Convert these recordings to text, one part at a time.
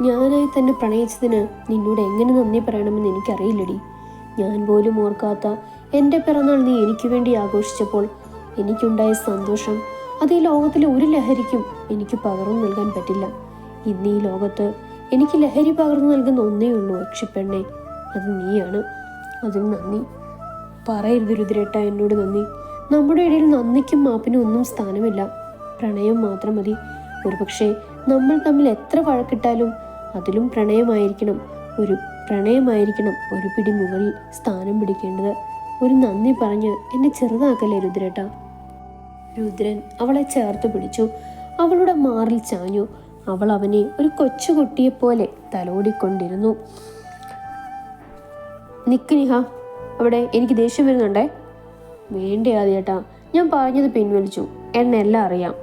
ഞാനായി തന്നെ പ്രണയിച്ചതിന് നിന്നോട് എങ്ങനെ നന്ദി പറയണമെന്ന് എനിക്കറിയില്ലടി. ഞാൻ പോലും ഓർക്കാത്ത എന്റെ പിറന്നാൾ നീ എനിക്ക് വേണ്ടി ആഘോഷിച്ചപ്പോൾ എനിക്കുണ്ടായ സന്തോഷം അത് ഈ ലോകത്തിലെ ഒരു ലഹരിക്കും എനിക്ക് പകർന്നു നൽകാൻ പറ്റില്ല. ഇന്ന് ഈ ലോകത്ത് എനിക്ക് ലഹരി പകർന്നു നൽകുന്ന ഒന്നേ ഉള്ളൂ അക്ഷിപ്പെണ്ണെ അത് നീയാണ്. അതിന് നന്ദി. പറയരുത് രുദ്രേട്ട എന്നോട് നന്ദി. നമ്മുടെ ഇടയിൽ നന്ദിക്കും മാപ്പിനും ഒന്നും സ്ഥാനമില്ല. പ്രണയം മാത്രം മതി. ഒരുപക്ഷെ നമ്മൾ തമ്മിൽ എത്ര വഴക്കിട്ടാലും അതിലും പ്രണയമായിരിക്കണം. ഒരു പ്രണയമായിരിക്കണം ഒരു പിടി മുകളിൽ സ്ഥാനം പിടിക്കേണ്ടത്. ഒരു നന്ദി പറഞ്ഞ് എന്നെ ചെറുതാക്കല്ലേ രുദ്രേട്ട. രുദ്രൻ അവളെ ചേർത്ത് പിടിച്ചു. അവളുടെ മാറിൽ ചാഞ്ഞു. അവൾ അവനെ ഒരു കൊച്ചുകുട്ടിയെപ്പോലെ തലോടിക്കൊണ്ടിരുന്നു. നിക്ക് നിഹ അവിടെ എനിക്ക് ദേഷ്യം വരുന്നുണ്ടേ? വേണ്ടേ ആദ്യേട്ടാ. ഞാൻ പറഞ്ഞത് പിൻവലിച്ചു. എന്നെല്ലാം അറിയാം.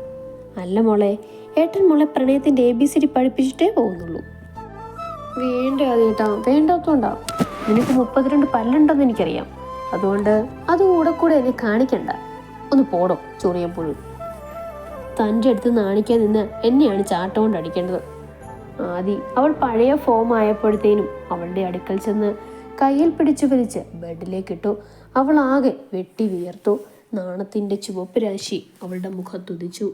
അല്ല മോളെ ഏട്ടൻ മോളെ പ്രണയത്തിന്റെ എ ബി സി ഡി പഠിപ്പിച്ചിട്ടേ പോകുന്നുള്ളൂ. വേണ്ട അതേട്ടാ വേണ്ടാത്തോണ്ടാ. നിനക്ക് മുപ്പത്തിരണ്ട് പല്ലുണ്ടെന്ന് എനിക്കറിയാം. അതുകൊണ്ട് അതുകൂടെ കൂടെ എന്നെ കാണിക്കണ്ട. ഒന്ന് പോടോ ചൊറിയപ്പോഴും തന്റെ അടുത്ത് നാണിക്കാൻ നിന്ന് എന്നെയാണ് ചാട്ടം കൊണ്ട് അടിക്കേണ്ടത്. ആദി അവൾ പഴയ ഫോം ആയപ്പോഴത്തേനും അവളുടെ അടുക്കൽ ചെന്ന് കയ്യിൽ പിടിച്ചു വലിച്ച് ബെഡിലേക്ക് ഇട്ടു അവൾ ആകെ വെട്ടി വിയർത്തു. നാണത്തിന്റെ ചുവപ്പ് രാശി അവളുടെ മുഖത്തുതിച്ചു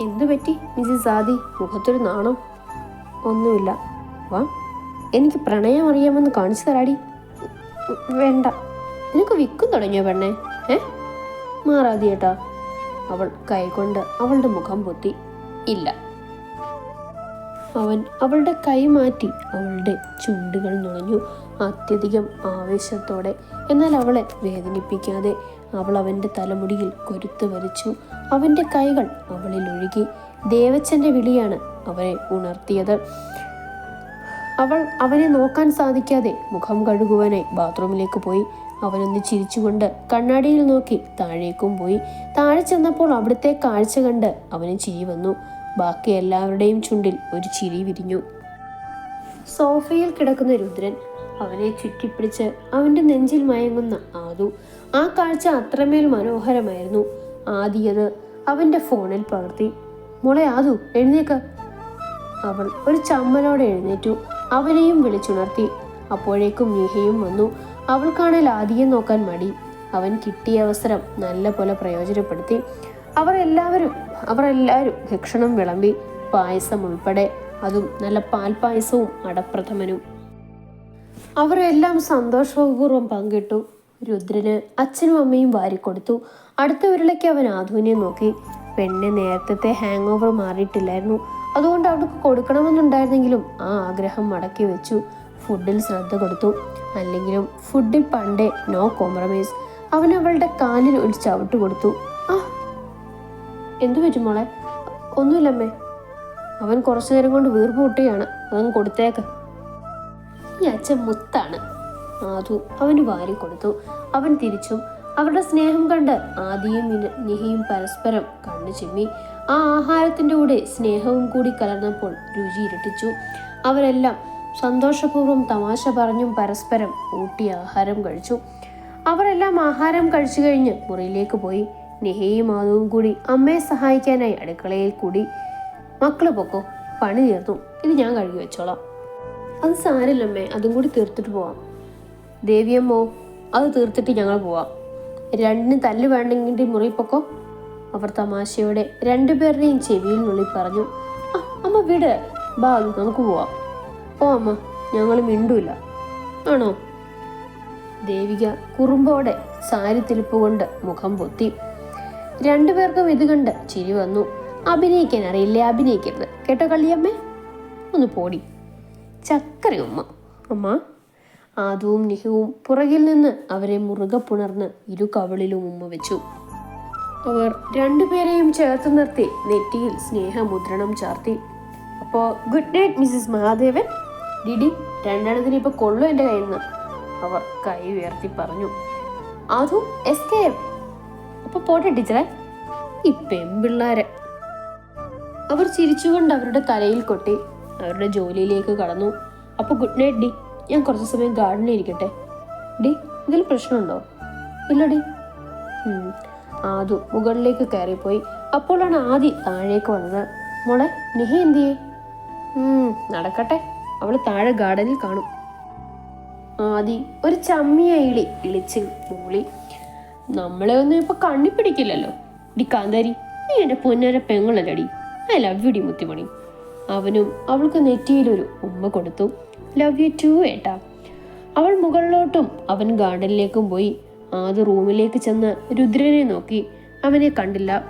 എന്തു പറ്റി മിസ്സിസ് ആദി? മുഖത്തൊരു നാണം? ഒന്നുമില്ല. വാ എനിക്ക് പ്രണയം അറിയാമെന്ന് കാണിച്ചു തരാടി. വേണ്ട. നിനക്ക് വിൽക്കും തുടങ്ങിയോ പെണ്ണേ? ഏ? മാറാതി ഏട്ടാ. അവൾ കൈകൊണ്ട് അവളുടെ മുഖം പൊത്തി. ഇല്ല. അവൻ അവളുടെ കൈ മാറ്റി അവളുടെ ചുണ്ടുകൾ നുണഞ്ഞു അത്യധികം ആവേശത്തോടെ. എന്നാൽ അവളെ വേദനിപ്പിക്കാതെ അവൾ അവന്റെ തലമുടിയിൽ കൊരുത്ത് വലിച്ചു അവന്റെ കൈകൾ അവളിൽ ഒഴുകി ദേവച്ചന്റെ വിളിയാണ് അവരെ ഉണർത്തിയത്. അവൾ അവനെ നോക്കാൻ സാധിക്കാതെ മുഖം കഴുകുവാനായി ബാത്റൂമിലേക്ക് പോയി. അവനൊന്ന് ചിരിച്ചുകൊണ്ട് കണ്ണാടിയിൽ നോക്കി താഴേക്കും പോയി. താഴെ ചെന്നപ്പോൾ അവിടുത്തെ കാഴ്ച കണ്ട് അവന് ചിരി വന്നു. ബാക്കി എല്ലാവരുടെയും ചുണ്ടിൽ ഒരു ചിരി വിരിഞ്ഞു. സോഫയിൽ കിടക്കുന്ന രുദ്രൻ അവനെ ചുറ്റിപ്പിടിച്ച് അവന്റെ നെഞ്ചിൽ മയങ്ങുന്ന ആദു. ആ കാഴ്ച അത്രമേൽ മനോഹരമായിരുന്നു. ആദിയത് അവന്റെ ഫോണിൽ പകർത്തി. മോളെ ആദു എഴുന്നേക്ക്. അവൾ ഒരു ചമ്മലോടെ എഴുന്നേറ്റു. അവനെയും വിളിച്ചുണർത്തി. അപ്പോഴേക്കും മീഹയും വന്നു. അവൾക്കാണ് ലാദിയെ നോക്കാൻ മടി. അവൻ കിട്ടിയ അവസരം നല്ല പോലെ പ്രയോജനപ്പെടുത്തി. അവർ എല്ലാവരും അവർ എല്ലാവരും ഭക്ഷണം വിളമ്പി. പായസം ഉൾപ്പെടെ. അതും നല്ല പാൽ പായസവും അടപ്രഥമനും അവരെല്ലാം സന്തോഷപൂർവം പങ്കിട്ടു. രുദ്രന് അച്ഛനും അമ്മയും വാരിക്കൊടുത്തു. അടുത്ത ഉരുളയ്ക്ക് അവൻ ആധുവിനെ നോക്കി. പെണ്ണ് നേരത്തെ ഹാങ് ഓവർ മാറിയിട്ടില്ലായിരുന്നു. അതുകൊണ്ട് അവൾക്ക് കൊടുക്കണമെന്നുണ്ടായിരുന്നെങ്കിലും ആ ആഗ്രഹം മടക്കി വെച്ചു. ഫുഡിൽ ശ്രദ്ധ കൊടുത്തു. അല്ലെങ്കിലും ഫുഡിൽ പണ്ടേ നോ കോംപ്രമൈസ് അവൻ അവളുടെ കാലിൽ ഒരു ചവിട്ട് കൊടുത്തു. ആ എന്തു പറ്റും മോളെ? ഒന്നുമില്ലമ്മേ. അവൻ കുറച്ചു നേരം കൊണ്ട് വീർപ്പ് പൊട്ടുകയാണ്. അതങ്ങ് കൊടുത്തേക്ക്. ഈ അച്ഛൻ മുത്താണ്. ആദു അവന് വാരി കൊടുത്തു. അവൻ തിരിച്ചു. അവരുടെ സ്നേഹം കണ്ട് ആദിയും നിഹയും പരസ്പരം കണ്ണു ചിമ്മി ആ ആഹാരത്തിന്റെ കൂടെ സ്നേഹവും കൂടി കലർന്നപ്പോൾ രുചി ഇരട്ടിച്ചു. അവരെല്ലാം സന്തോഷപൂർവം തമാശ പറഞ്ഞും പരസ്പരം ഊട്ടി ആഹാരം കഴിച്ചു. അവരെല്ലാം ആഹാരം കഴിച്ചു കഴിഞ്ഞ് മുറിയിലേക്ക് പോയി. നെഹയും മാധവും കൂടി അമ്മയെ സഹായിക്കാനായി അടുക്കളയിൽ കൂടി. മക്കൾ പൊക്കോ പണി തീർന്നു. ഇത് ഞാൻ കഴുകി വെച്ചോളാം. അത് സാരില്ലമ്മേ അതും കൂടി തീർത്തിട്ട് പോവാം. ദേവിയമ്മോ അത് തീർത്തിട്ട് ഞങ്ങൾ പോവാം. രണ്ടിന് തല്ല് വേണ്ടെങ്കിൽ മുറി പൊക്കോ. അവർ തമാശയോടെ രണ്ടുപേരുടെയും ചെവിയിൽ നുള്ളി പറഞ്ഞു "ആ, അമ്മ വിട്. ബാ നമുക്ക് പോവാം. ഓ അമ്മ ഞങ്ങൾ മിണ്ടൂല. ആണോ? ദേവിക കുറുമ്പോടെ സാരി തിരിപ്പ് കൊണ്ട് മുഖം പൊത്തി. രണ്ടുപേർക്കും ഇത് കണ്ട് ചിരി വന്നു. അഭിനയിക്കാൻ അറിയില്ലേ? അഭിനയിക്കരുത്. കേട്ടോ കള്ളിയമ്മേ? ഒന്ന് പോടി. ചക്കര ഉമ്മ. അമ്മ? ആദവും നിഹുവും പുറകിൽ നിന്ന് അവരെ മുറുകെ പുണർന്ന് ഇരു കവളിലും ഉമ്മ വെച്ചു. അവർ രണ്ടുപേരെയും ചേർത്ത് നിർത്തി നെറ്റിയിൽ സ്നേഹമുദ്രണം ചാർത്തി. അപ്പോൾ ഗുഡ് നൈറ്റ് മിസ്സിസ് മഹാദേവൻ. ഡിഡി രണ്ടെണ്ണത്തിന് ഇപ്പൊ കൊള്ളു എന്റെ കയ്യിൽ നിന്ന്. അവർ കൈ ഉയർത്തി പറഞ്ഞു. അതും എസ് കെ എം. അപ്പൊ പോട്ടെ ടീച്ചറെ. ഈ പെമ്പിള്ളാരെ അവർ ചിരിച്ചുകൊണ്ട് അവരുടെ തലയിൽ കൊട്ടി അവരുടെ ജോലിയിലേക്ക് കടന്നു. അപ്പോൾ ഗുഡ് നൈറ്റ് ഡി. ഞാൻ കുറച്ച് സമയം ഗാർഡനിൽ ഇരിക്കട്ടെ. ഡി ഇതിൽ പ്രശ്നമുണ്ടോ? ഇല്ല ഡി. ആദു മുകളിലേക്ക് കയറിപ്പോയി. അപ്പോഴാണ് ആദി താഴേക്ക് വന്നത്. മോളെ നിഹ എന്തിയേ? നടക്കട്ടെ. അവൾ താഴെ ഗാർഡനിൽ കാണും. ആദി ഒരു ചമ്മിയ ഇളി ഇളിച്ച് മൂളി. നമ്മളെ ഒന്നും ഇപ്പൊ കണ്ണി പിടിക്കില്ലല്ലോ. ഡി കാന്താരി നീ എന്റെ പൊന്നര പെങ്ങളല്ലടി. ഐ ലവ് യു ഡി മുത്തിമണി അവനും അവൾക്ക് നെറ്റിയിലൊരു ഉമ്മ കൊടുത്തു. ലവ് യു ടു ഏട്ടാ. അവൾ മുകളിലോട്ടും അവൻ ഗാർഡനിലേക്കും പോയി. ആദ്യ റൂമിലേക്ക് ചെന്ന് രുദ്രനെ നോക്കി. അവനെ കണ്ടില്ല.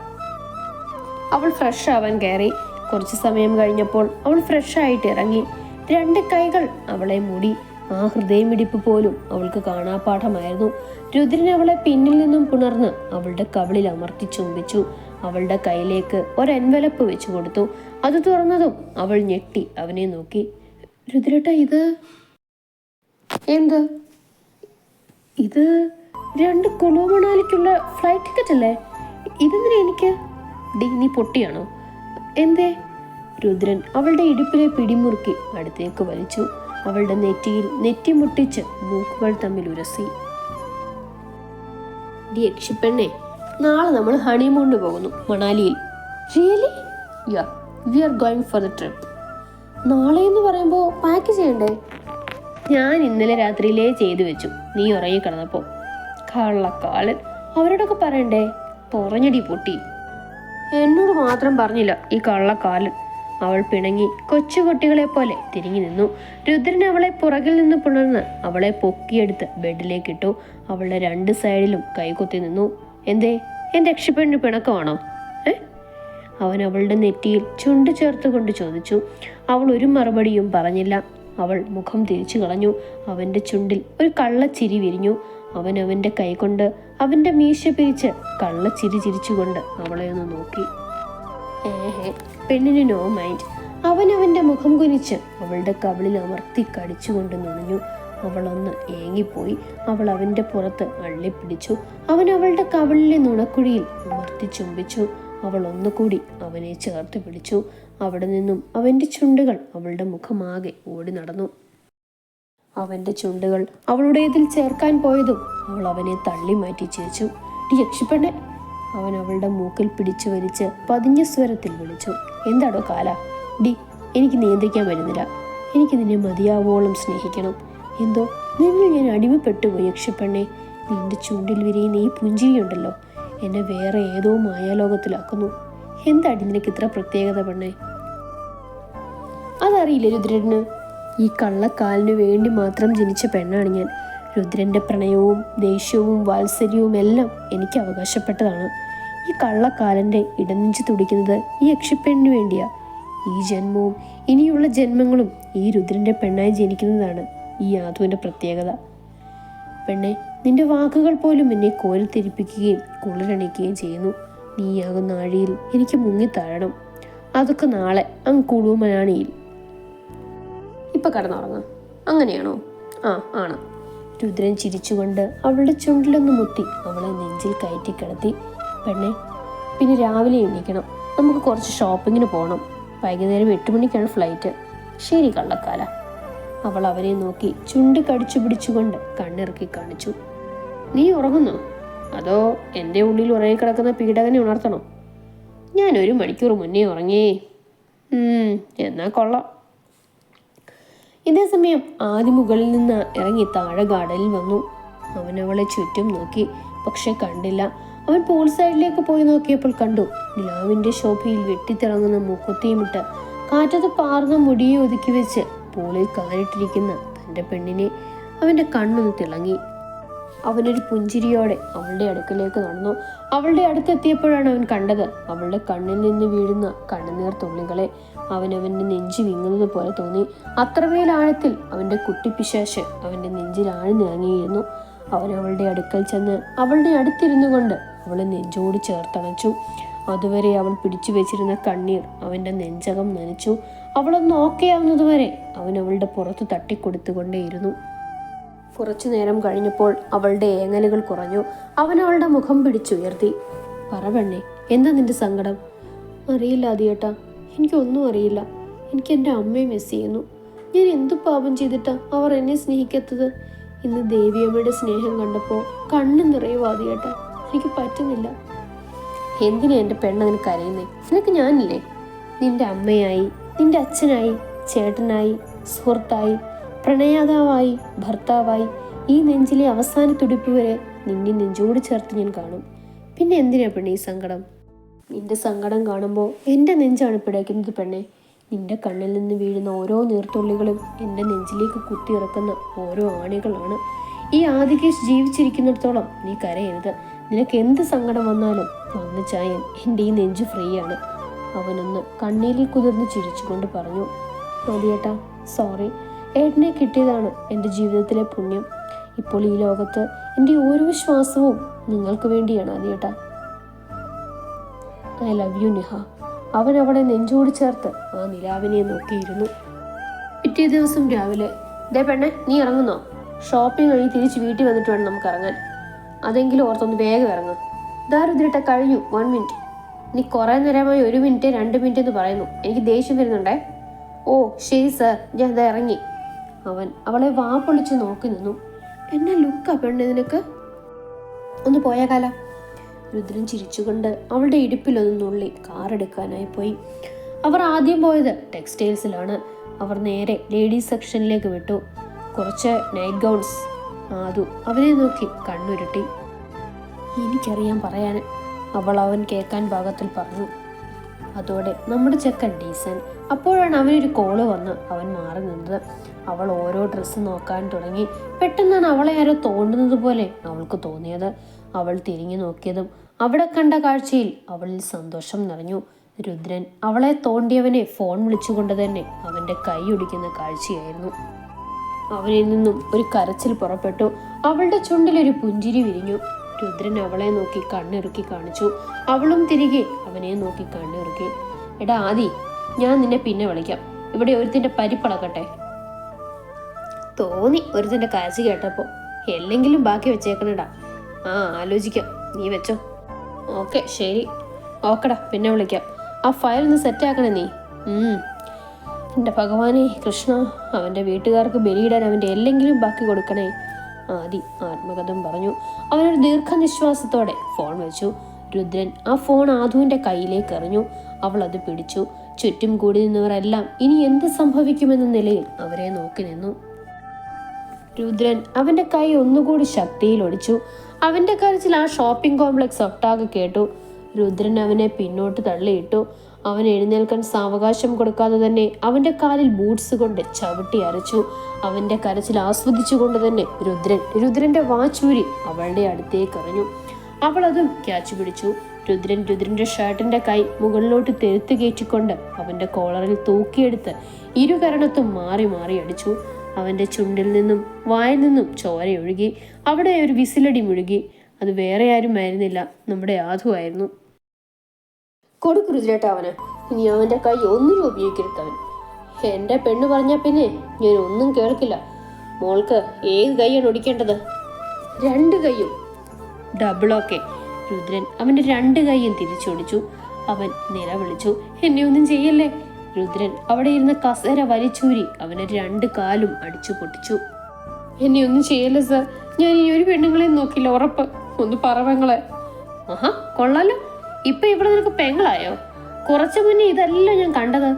അവൾ ഫ്രഷ് ആവാൻ കയറി. കുറച്ച് സമയം കഴിഞ്ഞപ്പോൾ അവൾ ഫ്രഷ് ആയിട്ട് ഇറങ്ങി. രണ്ട് കൈകൾ അവളെ മൂടി. ആ ഹൃദയമിടിപ്പ് പോലും അവൾക്ക് കാണാപാഠമായിരുന്നു. രുദ്രൻ അവളെ പിന്നിൽ നിന്നും പുണർന്ന് അവളുടെ കവിളിൽ അമർത്തി ചുംബിച്ചു. അവളുടെ കയ്യിലേക്ക് ഒരു എൻവലപ്പ് വെച്ചു കൊടുത്തു. അത് തുറന്നതും അവൾ ഞെട്ടി അവനെ നോക്കി. രുദ്രട്ട ഇത് എന്ത്? ഇത് രണ്ട് കുളു മണാലിക്കുള്ള ഫ്ലൈറ്റ് ടിക്കറ്റ് അല്ലേ? ഇതെന്തിനാ എനിക്ക്? ഡി നീ പൊട്ടിയാണോ? എന്തേ? രുദ്രൻ അവളുടെ ഇടുപ്പിലെ പിടിമുറുക്കി അടുത്തേക്ക് വലിച്ചു. അവളുടെ നെറ്റിയിൽ നെറ്റി മുട്ടിച്ച് മൂക്കുകൾ തമ്മിൽ ഉരസി. ഡി യക്ഷിപ്പെണ്ണെ നാളെ നമ്മൾ ഹണിമൂണിന് പോകുന്നു മണാലിയിൽ. Really yeah we are going for the trip നാളെ എന്ന് പറയുമ്പോൾ പാക്ക് ചെയ്യണ്ടേ? ഞാൻ ഇന്നലെ രാത്രിയിലേ ചെയ്തു വെച്ചു. നീ ഉറങ്ങി കിടന്നപ്പോ കള്ളക്കാലൻ അവരോടൊക്കെ പറയണ്ടേ? പറഞ്ഞടി പൊട്ടി. എന്നോട് മാത്രം പറഞ്ഞില്ല ഈ കള്ളക്കാലൻ. അവൾ പിണങ്ങി കൊച്ചുകുട്ടികളെ പോലെ തിരിഞ്ഞു നിന്നു. രുദ്രൻ അവളെ പുറകിൽ നിന്ന് പുണർന്ന് അവളെ പൊക്കിയെടുത്ത് ബെഡിലേക്കിട്ടു. അവളുടെ രണ്ട് സൈഡിലും കൈകൊത്തി നിന്നു. എന്തേ? എന്റെ രക്ഷപ്പെണ്ണിന് പിണക്കമാണോ? അവൻ അവളുടെ നെറ്റിയിൽ ചുണ്ട് ചേർത്തുകൊണ്ട് ചോദിച്ചു. അവൾ ഒരു മറുപടിയും പറഞ്ഞില്ല. അവൾ മുഖം തിരിച്ചു കളഞ്ഞു. അവന്റെ ചുണ്ടിൽ ഒരു കള്ളച്ചിരി വിരിഞ്ഞു. അവൻ അവന്റെ കൈകൊണ്ട് അവന്റെ മീശ പിരിച്ച് ചിരി ചിരിച്ചുകൊണ്ട് അവളെ ഒന്ന് നോക്കി. ഏഹേ പെണ്ണിന് നോ മൈൻഡ് അവൻ അവന്റെ മുഖം കുനിച്ച് അവളുടെ കവിളിൽ അമർത്തി കടിച്ചുകൊണ്ട് നുണഞ്ഞു. അവളൊന്ന് ഏങ്ങിപ്പോയി. അവൾ അവന്റെ പുറത്ത് അള്ളിപ്പിടിച്ചു. അവൻ അവളുടെ കവിളിലെ നുണക്കുഴിയിൽ അമർത്തി ചുംബിച്ചു. അവൾ ഒന്നുകൂടി അവനെ ചേർത്ത് പിടിച്ചു. അവിടെ നിന്നും അവന്റെ ചുണ്ടുകൾ അവളുടെ മുഖമാകെ ഓടി നടന്നു. അവന്റെ ചുണ്ടുകൾ അവളുടേതിൽ ചേർക്കാൻ പോയതും അവൾ അവനെ തള്ളി മാറ്റി ചേച്ചു. രക്ഷപ്പെടേ അവൻ അവളുടെ മൂക്കിൽ പിടിച്ചു വലിച്ച് പതിഞ്ഞ സ്വരത്തിൽ വിളിച്ചു. എന്താടോ കാല? ഡി എനിക്ക് നിയന്ത്രിക്കാൻ വരുന്നില്ല. എനിക്ക് നിന്നെ മതിയാവോളം സ്നേഹിക്കണം. എന്തോ? നിന്നിൽ ഞാൻ അടിമപ്പെട്ടുപോയി യക്ഷിപ്പെണ്ണെ നിന്റെ ചുണ്ടിൽ വിരിയുന്ന ഈ പുഞ്ചിരിയുണ്ടല്ലോ. എന്നെ വേറെ ഏതോ മായാലോകത്തിലാക്കുന്നു. എന്താടി നിനക്ക് ഇത്ര പ്രത്യേകത പെണ്ണേ? അതറിയില്ല രുദ്രന്. ഈ കള്ളക്കാലിനു വേണ്ടി മാത്രം ജനിച്ച പെണ്ണാണ് ഞാൻ. രുദ്രന്റെ പ്രണയവും ദേഷ്യവും വാത്സര്യവും എല്ലാം എനിക്ക് അവകാശപ്പെട്ടതാണ്. ഈ കള്ളക്കാലന്റെ ഇടനെഞ്ച് തുടിക്കുന്നത് ഈ യക്ഷിപ്പെണ്ണിനു വേണ്ടിയാ. ഈ ജന്മവും ഇനിയുള്ള ജന്മങ്ങളും ഈ രുദ്രന്റെ പെണ്ണായി ജനിക്കുന്നതാണ് ഈ യാതുവിന്റെ പ്രത്യേകത. പെണ്ണെ നിന്റെ വാക്കുകൾ പോലും എന്നെ കോരിത്തിരിപ്പിക്കുകയും കുളിരണിക്കുകയും ചെയ്യുന്നു. നീയാകുന്ന ആഴിയിൽ എനിക്ക് മുങ്ങിത്താഴണം അതൊക്കെ നാളെ അങ്ങ് കുളുമനാണിയിൽ ഇപ്പൊ കടന്നുറങ്ങാം. അങ്ങനെയാണോ? ആ ആണ്. രുദ്രൻ ചിരിച്ചുകൊണ്ട് അവളുടെ ചുണ്ടിലൊന്ന് മുത്തി അവളെ നെഞ്ചിൽ കയറ്റി കിടത്തി. പെണ്ണെ പിന്നെ രാവിലെ എണീക്കണം. നമുക്ക് കുറച്ച് ഷോപ്പിങ്ങിന് പോകണം വൈകുന്നേരം എട്ട് മണിക്കാണ് ഫ്ലൈറ്റ് ശരി കള്ളക്കാല അവൾ അവനെ നോക്കി ചുണ്ട് കടിച്ചു പിടിച്ചുകൊണ്ട് കണ്ണിറക്കി കാണിച്ചു. നീ ഉറങ്ങുന്നോ? അതോ എന്റെ ഉള്ളിൽ ഉറങ്ങിക്കിടക്കുന്ന പീഡകനെ ഉണർത്തണോ? ഞാൻ ഒരു മണിക്കൂർ മുന്നേ ഉറങ്ങിയേ എന്നാ കൊള്ളാം. ഇതേ സമയം ആദ്യ മുകളിൽ നിന്ന് ഇറങ്ങി താഴെ ഗാർഡനിൽ വന്നു. അവൻ അവളെ ചുറ്റും നോക്കി പക്ഷെ കണ്ടില്ല. അവൻ പൂൾ സൈഡിലേക്ക് പോയി നോക്കിയപ്പോൾ കണ്ടു നിലാവിന്റെ ശോഭയിൽ വെട്ടിത്തിളങ്ങുന്ന മൂക്കുത്തിയുമിട്ട് കാറ്റത്ത് പാർന്ന മുടിയെ ഒതുക്കി വെച്ച് പൂളിൽ കാലിട്ടിരിക്കുന്ന തന്റെ പെണ്ണിനെ അവന്റെ കണ്ണൊന്ന് തിളങ്ങി. അവനൊരു പുഞ്ചിരിയോടെ അവളുടെ അടുക്കലേക്ക് നടന്നു. അവളുടെ അടുത്തെത്തിയപ്പോഴാണ് അവൻ കണ്ടത് അവളുടെ കണ്ണിൽ നിന്ന് വീഴുന്ന കണ്ണുനീർ തുള്ളികളെ. അവൻ അവന്റെ നെഞ്ചു വിങ്ങുന്നത് പോലെ തോന്നി. അത്രമേൽ ആഴത്തിൽ അവന്റെ കുട്ടിപ്പിശാശ് അവന്റെ നെഞ്ചിൽ ആഴ്ന്നിറങ്ങിയിരുന്നു. അവൻ അവളുടെ അടുക്കൽ ചെന്ന് അവളുടെ അടുത്തിരുന്നു കൊണ്ട് അവളെ നെഞ്ചോട് ചേർത്തണച്ചു അതുവരെ അവൾ പിടിച്ചു വെച്ചിരുന്ന കണ്ണീർ അവന്റെ നെഞ്ചകം നനച്ചു. അവളൊന്ന് ഓക്കെയാവുന്നതുവരെ അവൻ അവളുടെ പുറത്ത് തട്ടിക്കൊടുത്തുകൊണ്ടേയിരുന്നു. കുറച്ചു നേരം കഴിഞ്ഞപ്പോൾ അവളുടെ ഏങ്ങലുകൾ കുറഞ്ഞു. അവൻ അവളുടെ മുഖം പിടിച്ചുയർത്തി. പറ പെണ്ണേ എന്താ നിന്റെ സങ്കടം? അറിയില്ല അതിയേട്ടാ എനിക്കൊന്നും അറിയില്ല. എനിക്ക് എന്റെ അമ്മയെ മിസ് ചെയ്യുന്നു. ഞാൻ എന്തു പാപം ചെയ്തിട്ടാ അവർ എന്നെ സ്നേഹിക്കാത്തത്? ഇന്ന് ദേവിയമ്മയുടെ സ്നേഹം കണ്ടപ്പോൾ കണ്ണു നിറയും ആദിയേട്ടാ. എനിക്ക് പറ്റുന്നില്ല. എന്തിനാ എന്റെ പെണ്ണ് കരയുന്നേ? നിനക്ക് ഞാനില്ലേ? നിന്റെ അമ്മയായി നിന്റെ അച്ഛനായി ചേട്ടനായി സുഹൃത്തായി പ്രണയാതാവായി ഭർത്താവായി ഈ നെഞ്ചിലെ അവസാന തുടിപ്പ് വരെ നിന്നെ നെഞ്ചോട് ചേർത്ത് ഞാൻ കാണും. പിന്നെ എന്തിനാ പെണ്ണെ ഈ സങ്കടം? നിന്റെ സങ്കടം കാണുമ്പോൾ എന്റെ നെഞ്ചാണ് പിടയ്ക്കുന്നത് പെണ്ണെ. നിന്റെ കണ്ണിൽ നിന്ന് വീഴുന്ന ഓരോ നീർത്തുള്ളികളും എന്റെ നെഞ്ചിലേക്ക് കുത്തിയിറക്കുന്ന ഓരോ ആണികളാണ്. ഈ ആദികേഷ് ജീവിച്ചിരിക്കുന്നിടത്തോളം നീ കരയരുത്. നിനക്ക് എന്ത് സങ്കടം വന്നാലും വന്ന് ചായൻ എന്റെ ഈ നെഞ്ച് ഫ്രീ ആണ് അവനൊന്ന് കണ്ണീരിൽ കുതിർന്ന് ചിരിച്ചുകൊണ്ട് പറഞ്ഞു മതിയേട്ടാ സോറി. ഏട്ടനെ കിട്ടിയതാണ് എന്റെ ജീവിതത്തിലെ പുണ്യം. ഇപ്പോൾ ഈ ലോകത്ത് എന്റെ ഓരോ ശ്വാസവും നിങ്ങൾക്ക് വേണ്ടിയാണ് ആദ്യേട്ടാ ഐ ലവ് യു നിഹ. അവൻ അവളെ നെഞ്ചോട് ചേർത്ത് ആ നിലാവിനെ നോക്കിയിരുന്നു. പിറ്റേ ദിവസം രാവിലെ ദേ പെണ്ണെ നീ ഇറങ്ങുന്നോ? ഷോപ്പിംഗ് കഴിഞ്ഞ് തിരിച്ച് വീട്ടിൽ വന്നിട്ട് വേണം നമുക്ക് ഇറങ്ങാൻ. അതെങ്കിലും ഓർത്തൊന്ന് വേഗം ഇറങ്ങും. ദാരുദ്രട്ട കഴിഞ്ഞു വൺ മിനിറ്റ് നീ കുറേ നേരമായി ഒരു മിനിറ്റ് രണ്ട് മിനിറ്റ് എന്ന് പറയുന്നു. എനിക്ക് ദേഷ്യം വരുന്നുണ്ടേ. ഓ ശരി സർ ഞാൻ ഇതാ ഇറങ്ങി. അവൻ അവളെ വാ പൊളിച്ച് നോക്കി നിന്നു. എന്നെ ലുക്കാ പെണ്ണെ നിനക്ക്? ഒന്ന് പോയ കാല. രുദ്രൻ ചിരിച്ചുകൊണ്ട് അവളുടെ ഇടുപ്പിലൊന്ന് നുള്ളി കാറെടുക്കാനായി പോയി. അവർ ആദ്യം പോയത് ടെക്സ്റ്റൈൽസിലാണ്. അവർ നേരെ ലേഡീസ് സെക്ഷനിലേക്ക് വിട്ടു. കുറച്ച് നൈറ്റ് ഗൗൺസ് ആദു അവനെ നോക്കി കണ്ണുരുട്ടി. എനിക്കറിയാൻ പറയാൻ അവൾ അവൻ കേൾക്കാൻ ഭാഗത്തിൽ പറഞ്ഞു. അതോടെ നമ്മുടെ ചെക്കൻ ഡീസൻ അപ്പോഴാണ് അവനൊരു കോൾ വന്ന് അവൻ മാറി നിന്നത്. അവൾ ഓരോ ഡ്രസ്സ് നോക്കാൻ തുടങ്ങി. പെട്ടെന്നാണ് അവളെ ആരോ തോണ്ടുന്നത് പോലെ അവൾക്ക് തോന്നിയത്. അവൾ തിരിഞ്ഞു നോക്കിയതും അവിടെ കണ്ട കാഴ്ചയിൽ അവളിൽ സന്തോഷം നിറഞ്ഞു. രുദ്രൻ അവളെ തോണ്ടിയവനെ ഫോൺ വിളിച്ചുകൊണ്ട് തന്നെ അവന്റെ കൈ ഒടിക്കുന്ന കാഴ്ചയായിരുന്നു. അവനിൽ നിന്നും ഒരു കരച്ചിൽ പുറപ്പെട്ടു. അവളുടെ ചുണ്ടിലൊരു പുഞ്ചിരി വിരിഞ്ഞു. രുദ്രൻ അവളെ നോക്കി കണ്ണിറുക്കി കാണിച്ചു. അവളും തിരികെ അവനെ നോക്കി കണ്ണിറുക്കി. എടാ ആദി ഞാൻ നിന്നെ പിന്നെ വിളിക്കാം. ഇവിടെ ഒരുത്തിന്റെ പരിപ്പളക്കട്ടെ തോന്നി ഒരുത്തിന്റെ കാശ് കേട്ടപ്പോ എല്ലെങ്കിലും ബാക്കി വെച്ചേക്കണടാ. ആ ആലോചിക്കാം. നീ വെച്ചോ. ഓക്കെ ശരി. ഓക്കടാ പിന്നെ വിളിക്കാം. ആ ഫയൽ ഒന്ന് സെറ്റ് ആക്കണേ നീ. എന്റെ ഭഗവാനെ കൃഷ്ണ അവന്റെ വീട്ടുകാർക്ക് ബലിയിടാൻ അവന്റെ എല്ലെങ്കിലും ബാക്കി കൊടുക്കണേ. ആദി ആത്മകഥം പറഞ്ഞു. അവനൊരു ദീർഘനിശ്വാസത്തോടെ ഫോൺ വെച്ചു രുദ്രൻ ആ ഫോൺ ആധുവിന്റെ കയ്യിലേക്ക് എറിഞ്ഞു. അവൾ അത് പിടിച്ചു. ചുറ്റും കൂടി നിന്നവരെല്ലാം ഇനി എന്ത് സംഭവിക്കുമെന്ന നിലയിൽ അവരെ നോക്കി നിന്നു. രുദ്രൻ അവന്റെ കൈ ഒന്നുകൂടി ശക്തിയിൽ ഒടിച്ചു. അവന്റെ കരച്ചിൽ ആ ഷോപ്പിംഗ് കോംപ്ലക്സ് ഒട്ടാകെ കേട്ടു. രുദ്രൻ അവനെ പിന്നോട്ട് തള്ളിയിട്ടു. അവൻ എഴുന്നേൽക്കാൻ സാവകാശം കൊടുക്കാതെ തന്നെ അവന്റെ കാലിൽ ബൂട്ട്സ് കൊണ്ട് ചവിട്ടി അരച്ചു. അവന്റെ കരച്ചിൽ ആസ്വദിച്ചുകൊണ്ട് തന്നെ രുദ്രൻ രുദ്രന്റെ വാച്ചൂരി അവളുടെ അടുത്തേക്ക് എറിഞ്ഞു. അവൾ അതും ക്യാച്ച് പിടിച്ചു. രുദ്രൻ രുദ്രന്റെ ഷർട്ടിന്റെ കൈ മുകളിലോട്ട് തെരുത്ത് കയറ്റിക്കൊണ്ട് അവന്റെ കോളറിൽ തൂക്കിയെടുത്ത് ഇരുകരണത്തും മാറി മാറി അടിച്ചു. അവന്റെ ചുണ്ടിൽ നിന്നും വായിൽ നിന്നും ചോരയൊഴുകി അവിടെ ഒരു വിസിലടി മുഴുകി. അത് വേറെ ആരും ആയിരുന്നില്ല നമ്മുടെ ആധുവായിരുന്നു കൊടുക്കു രുദ്രേട്ട അവന്. ഇനി അവന്റെ കൈ ഒന്നിനും ഉപയോഗിക്കരുത് അവൻ. എന്റെ പെണ്ണ് പറഞ്ഞാ പിന്നെ ഞാൻ ഒന്നും കേൾക്കില്ല. മോൾക്ക് ഏത് കൈയാണ് ഒടിക്കേണ്ടത്? രണ്ട് കൈയും. ഡബിൾ ഓക്കെ രുദ്രൻ അവന്റെ രണ്ട് കൈയും തിരിച്ചൊടിച്ചു. അവൻ നിലവിളിച്ചു. എന്നെ ഒന്നും ചെയ്യല്ലേ? രുദ്രൻ അവിടെ ഇരുന്ന കസേര വലിച്ചൂരി അവനെ രണ്ട് കാലും അടിച്ചു പൊട്ടിച്ചു. എന്നെ ഒന്നും ചെയ്യല്ലേ സർ? ഞാൻ ഈ ഒരു പെണ്ണുങ്ങളെ നോക്കില്ല ഉറപ്പ്. ഒന്ന് പറവങ്ങളെ ആഹാ കൊള്ളാലോ. ഇപ്പൊ ഇവിടെ നിനക്ക് പെങ്ങളായോ? കുറച്ചു മുന്നേ ഇതല്ല ഞാൻ കണ്ടത്.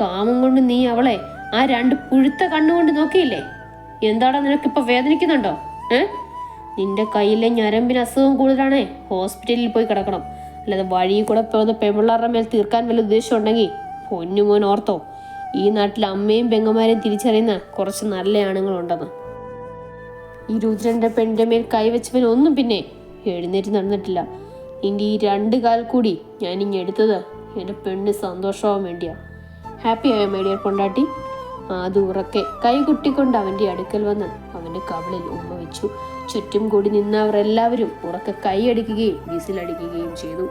കാമം കൊണ്ട് നീ അവളെ ആ രണ്ട് പുഴുത്ത കണ്ണുകൊണ്ട് നോക്കിയില്ലേ? എന്താടാ നിനക്കിപ്പോ വേദനിക്കുന്നുണ്ടോ? ഏ? നിന്റെ കയ്യിലെ ഞരമ്പിന് അസുഖം കൂടുതലാണേ. ഹോസ്പിറ്റലിൽ പോയി കിടക്കണം. അല്ലാതെ വഴിയിൽ കൂടെ പോകുന്ന പെമ്പിള്ളാരുടെ മേൽ തീർക്കാൻ വല്ല ഉദ്ദേശം ഉണ്ടെങ്കിൽ പൊന്നുമോൻ ഓർത്തോ. ഈ നാട്ടിൽ അമ്മയും പെങ്ങന്മാരെയും തിരിച്ചറിയുന്ന കുറച്ച് നല്ല ആണുങ്ങളുണ്ടെന്ന്. ഈ രുദ്രന്റെ പെണ്ണിന്റെ മേൽ കൈവച്ചവൻ ഒന്നും പിന്നെ എഴുന്നേറ്റ് നടന്നിട്ടില്ല. നിന്റെ ഈ രണ്ട് കാൽ കൂടി ഞാൻ ഇങ്ങ് എടുത്തത് എന്റെ പെണ്ണ് സന്തോഷമാവാൻ വേണ്ടിയാണ് ഹാപ്പി ആയോ മേഡിയർ കൊണ്ടാട്ടി? അത് ഉറക്കെ. കൈകുട്ടിക്കൊണ്ട് അവന്റെ അടുക്കൽ വന്ന് അവന്റെ കവളിൽ ഉമ്മ വെച്ചു. ചുറ്റും കൂടി നിന്നവരെല്ലാവരും ഉറക്കെ കൈയടിക്കുകയും വിസിലടിക്കുകയും ചെയ്തു.